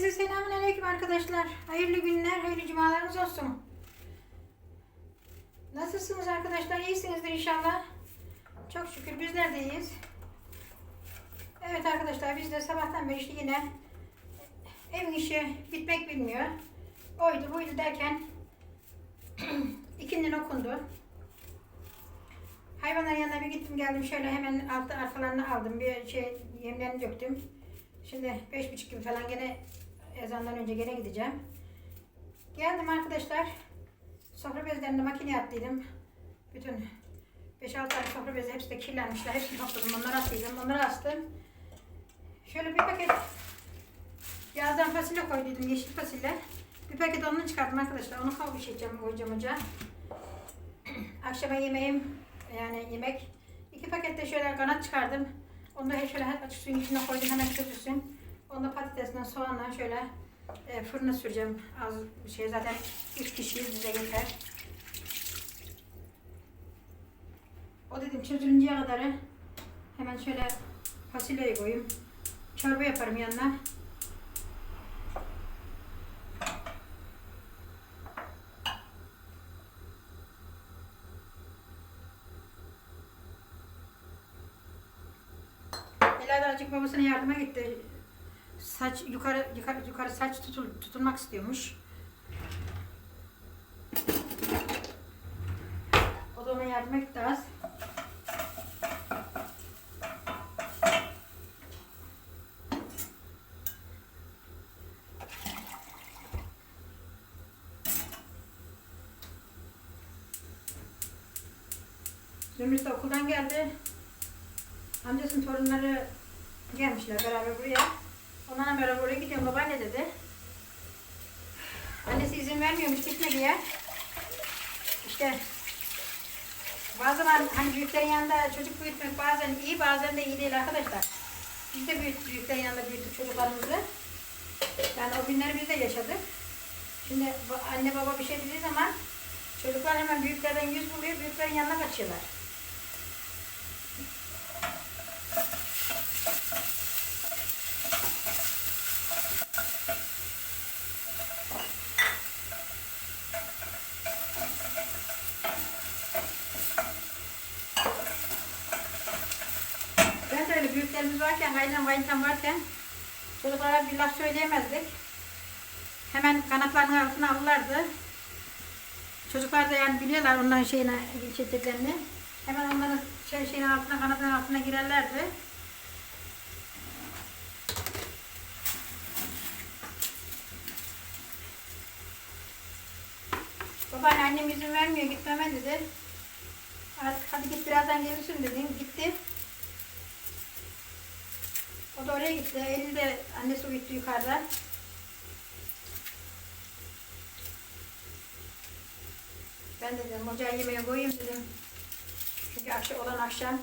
Herkese selamun aleyküm arkadaşlar. Hayırlı günler, hayırlı cumalarınız olsun. Nasılsınız arkadaşlar? İyisinizdir inşallah. Çok şükür bizler de iyiyiz. Evet arkadaşlar biz de sabahtan beri işte yine evin işi bitmek bilmiyor. Oydu buydu derken ikindin okundu. Hayvanların yanına bir gittim geldim şöyle hemen altı arkalarını aldım bir şey yemlerini döktüm. Şimdi beş buçuk gibi falan gene ezandan önce gene gideceğim. Geldim arkadaşlar. Sofra bezlerini makineye attıydım. Bütün 5-6 tane sofra bezi hepsi de kirlenmişler. Hepsini topladım. Onları attıydım. Onları astım. Şöyle bir paket yazdan fasulye koyduydum. Yeşil fasulye. Bir paket onu çıkardım arkadaşlar. Onu kavuşacağım koyacağım ocağa. Akşama yemeğim yani yemek. İki pakette şöyle kanat çıkardım. Onu da şöyle açık suyun içine koydum hemen çözülsün. Onu da patatesle soğanla şöyle e, fırına süreceğim. Az bir şey zaten 3 kişiyiz bize yeter. O dedim çözülünceye kadar hemen şöyle fasulyeyi koyayım. Çorba yaparım yanına. Da azıcık babasına yardıma gitti. Saç yukarı yukarı yukarı saç tutul, tutulmak istiyormuş. O da ona yardıma gitti az. Zümrüt de okuldan geldi. Amcasının torunları gelmişler beraber buraya. Onlarla beraber oraya gidiyorum. Babaanne dedi. Annesi izin vermiyormuş gitme diye. İşte bazen hani büyüklerin yanında çocuk büyütmek bazen iyi bazen de iyi değil arkadaşlar. Biz de büyük, büyüklerin yanında büyüttük çocuklarımızı. Yani o günleri biz de yaşadık. Şimdi anne baba bir şey dediği zaman çocuklar hemen büyüklerden yüz buluyor, büyüklerin yanına kaçıyorlar. Ben de öyle kaynam kayıntam varken çocuklara bir laf söyleyemezdik. Hemen kanatlarının altına alırlardı. Çocuklar da yani biliyorlar onların şeyine, şiddetlerini. Hemen onların şey, şeyin altına, kanatların altına girerlerdi. Babaanne annem izin vermiyor gitmeme dedi. Artık hadi git birazdan gelirsin dedim. Gitti. O da oraya gitti. Eli de annesi uyuttu yukarıda. Ben de dedim ocağa yemeğe koyayım dedim. Çünkü akşam olan akşam.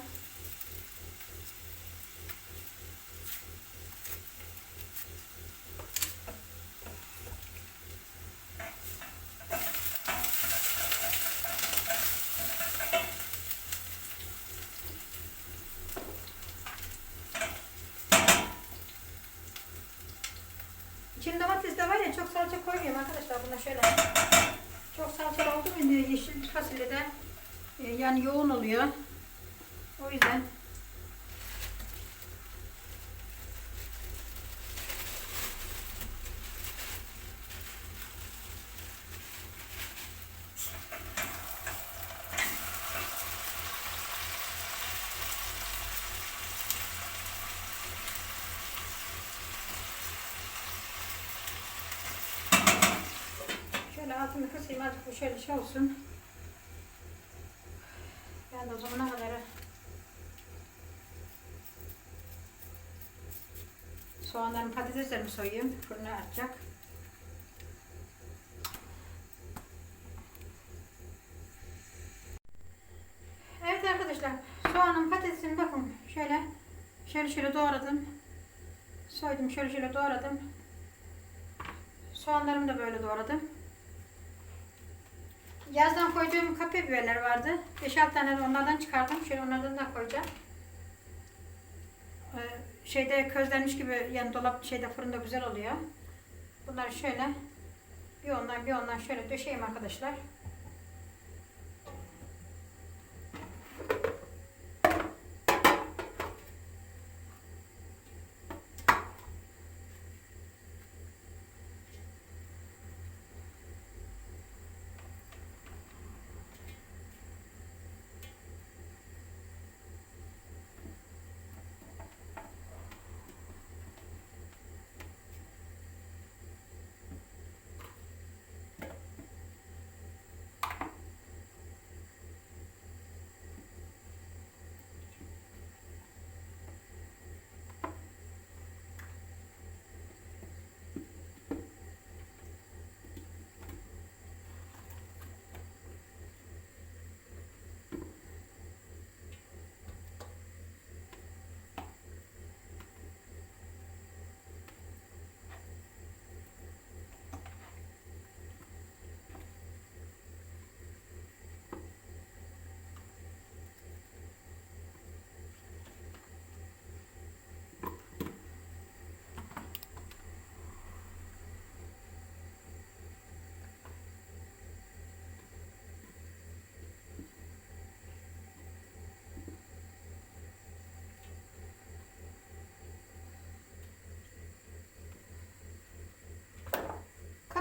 İçinde domates de var ya çok salça koymuyorum arkadaşlar buna şöyle. Çok salçalı oldu mu yeşil fasulye de e, yani yoğun oluyor. O yüzden Şöyle altını kısayım azıcık bu şöyle şey olsun. Ben de o zamana kadar soğanların patateslerimi soyayım. Fırına atacak. Evet arkadaşlar soğanın patatesini bakın şöyle şöyle şöyle doğradım. Soydum şöyle şöyle doğradım. Soğanlarımı da böyle doğradım. Yazdan koyduğum kapya biberler vardı. 5-6 tane de onlardan çıkardım. Şöyle onlardan da koyacağım. Ee, şeyde közlenmiş gibi yani dolap şeyde fırında güzel oluyor. Bunları şöyle bir ondan bir ondan şöyle döşeyim arkadaşlar.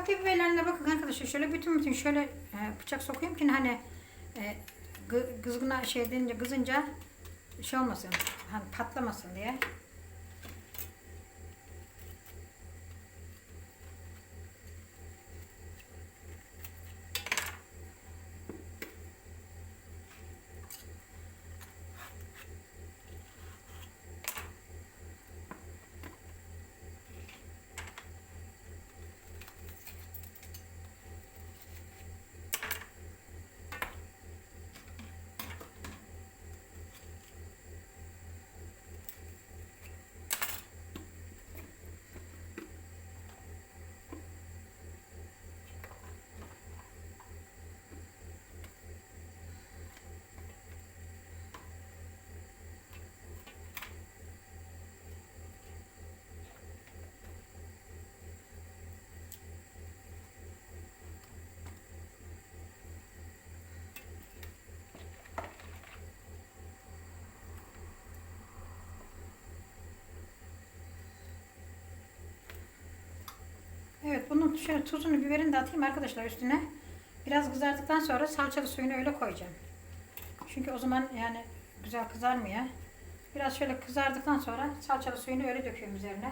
Kapya biberlerine bakın arkadaşlar şöyle bütün bütün şöyle e, bıçak sokayım ki hani e, gı- kızgına şey denince kızınca şey olmasın hani patlamasın diye. Şöyle tuzunu biberini de atayım arkadaşlar üstüne. Biraz kızardıktan sonra salçalı suyunu öyle koyacağım. Çünkü o zaman yani güzel kızarmıyor. Biraz şöyle kızardıktan sonra salçalı suyunu öyle döküyorum üzerine.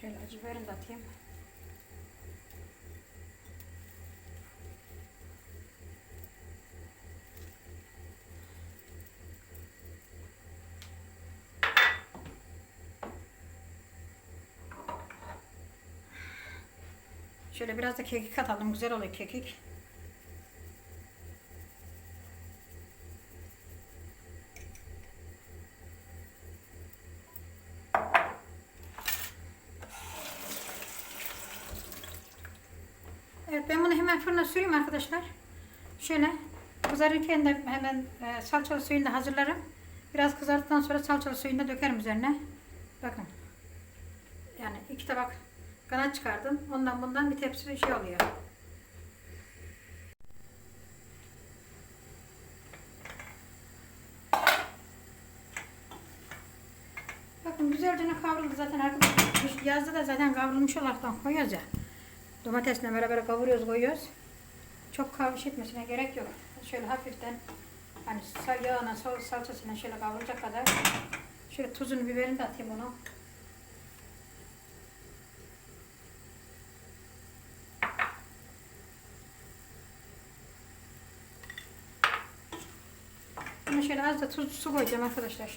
Şöyle acı biberini de atayım. Şöyle biraz da kekik atalım. Güzel oluyor kekik. Evet ben bunu hemen fırına süreyim arkadaşlar. Şöyle kızarırken de hemen e, salçalı suyunu hazırlarım. Biraz kızardıktan sonra salçalı suyunu da dökerim üzerine. Bakın. Yani iki tabak kanat çıkardım. Ondan bundan bir tepsi şey oluyor. Bakın güzelce kavruldu zaten arkadaşlar. Yazda da zaten kavrulmuş olaraktan koyuyoruz ya. Domatesle beraber kavuruyoruz koyuyoruz. Çok kavuruş etmesine gerek yok. Şöyle hafiften hani yağına sal- salçasına şöyle kavrulacak kadar. Şöyle tuzunu biberini de atayım onu. Buna şöyle az da tuz su koyacağım arkadaşlar.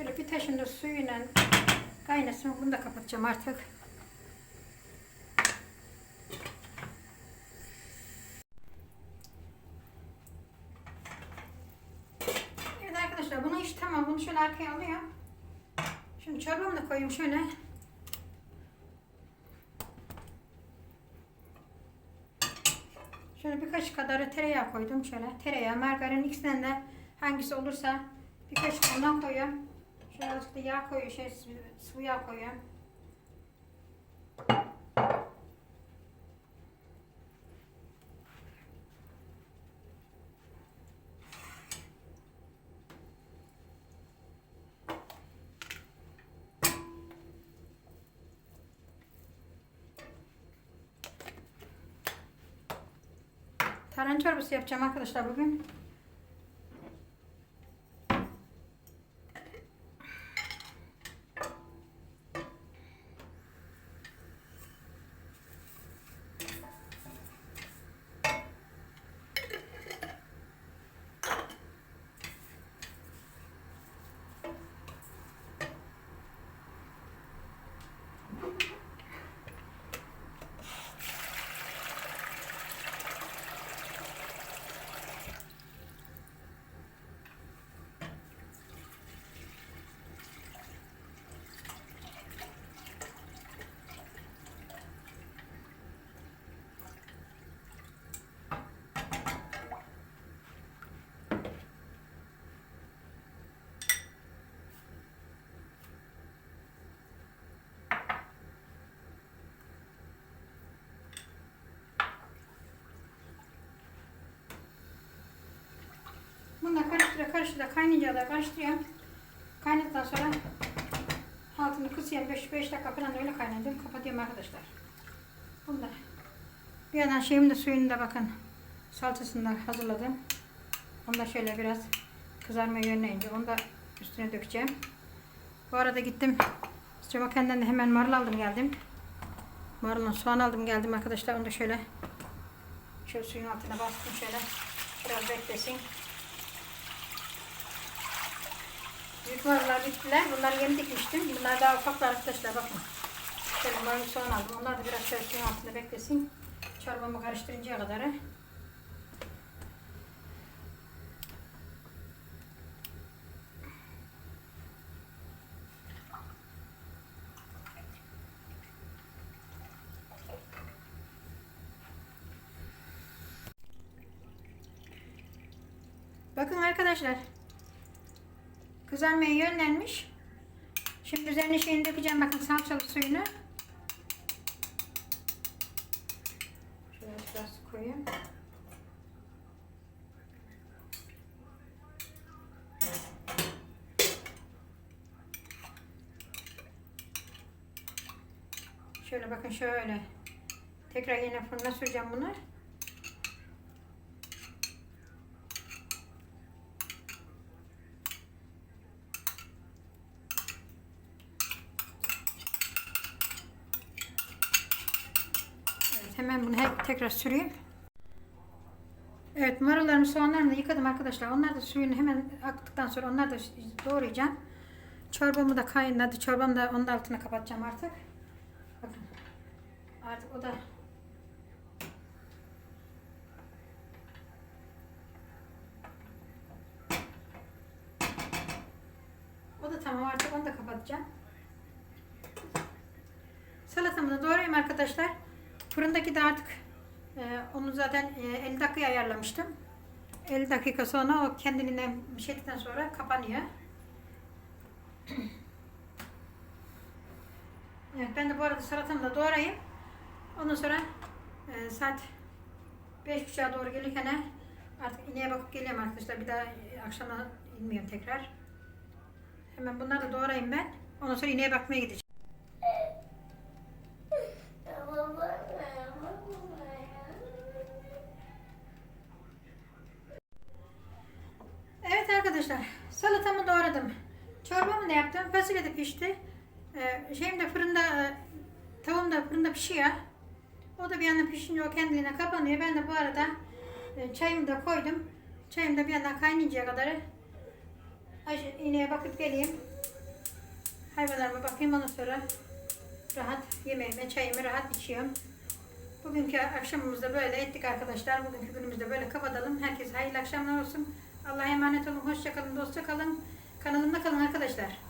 Şöyle bir taşın da suyuyla kaynasın. Bunu da kapatacağım artık. Evet arkadaşlar bunu iş tamam. Bunu şöyle arkaya alıyorum. Şimdi çorbamı da koyayım şöyle. Şöyle bir kaşık kadar tereyağı koydum şöyle. Tereyağı, margarin ikisinden de hangisi olursa bir kaşık koyuyorum. Azıcık da yağ koyuyorum, şey sıvı, yağ koyuyorum. Tarhana çorbası yapacağım arkadaşlar bugün. Bunu da karıştıra karıştıra kaynayınca da karıştırıyorum. Kaynadıktan sonra altını kısıyorum. 5 5 dakika falan öyle kaynatıyorum. Kapatıyorum arkadaşlar. Bunu da bir yandan şeyimin de suyunu da bakın salçasını da hazırladım. Onu da şöyle biraz kızarmaya yönleyince onu da üstüne dökeceğim. Bu arada gittim. Camaken'den de hemen marul aldım geldim. Marulun soğan aldım geldim arkadaşlar. Onu da şöyle şöyle suyun altına bastım şöyle. Biraz beklesin. Marullar bittiler. Bunları yeni dikmiştim. Bunlar daha ufaklar arkadaşlar bakın. Şöyle marul soğan aldım. Onlar da biraz şöyle suyun altında beklesin. Çorbamı karıştırıncaya kadar. Bakın arkadaşlar. Kızarmaya yönlenmiş. Şimdi üzerine şeyini dökeceğim. Bakın salçalı suyunu. Şöyle biraz koyayım. Şöyle bakın şöyle. Tekrar yine fırına süreceğim bunu. Hemen bunu hep tekrar süreyim. Evet marullarımı soğanlarımı da yıkadım arkadaşlar. Onlar da suyunu hemen aktıktan sonra onlar da doğrayacağım. Çorbamı da kaynadı. Çorbamı da onun altına kapatacağım artık. Bakın. Artık o da O da tamam artık onu da kapatacağım. Salatamı da doğrayayım arkadaşlar. Fırındaki de artık e, onu zaten e, 50 dakikaya ayarlamıştım. 50 dakika sonra o kendiliğinden pişirdikten sonra kapanıyor. Evet ben de bu arada salatamı da doğrayayım. Ondan sonra e, saat 5.30'a doğru gelirken artık ineğe bakıp geliyorum arkadaşlar. Bir daha e, akşama inmiyorum tekrar. Hemen bunları da doğrayayım ben. Ondan sonra ineğe bakmaya gideceğim. Evet arkadaşlar salatamı doğradım. Çorbamı da yaptım. Fasulye de pişti. Ee, şeyim de fırında e, tavuğum da fırında pişiyor. O da bir yandan pişince o kendine kapanıyor. Ben de bu arada e, çayımı da koydum. Çayım da bir yandan kaynayıncaya kadar ineğe bakıp geleyim. Hayvanlarıma bakayım ondan sonra rahat yemeğimi, çayımı rahat içiyorum. Bugünkü akşamımızda böyle ettik arkadaşlar. Bugünkü günümüzde böyle kapatalım. Herkese hayırlı akşamlar olsun. Allah'a emanet olun. Hoşça kalın, dostça kalın. Kanalımda kalın arkadaşlar.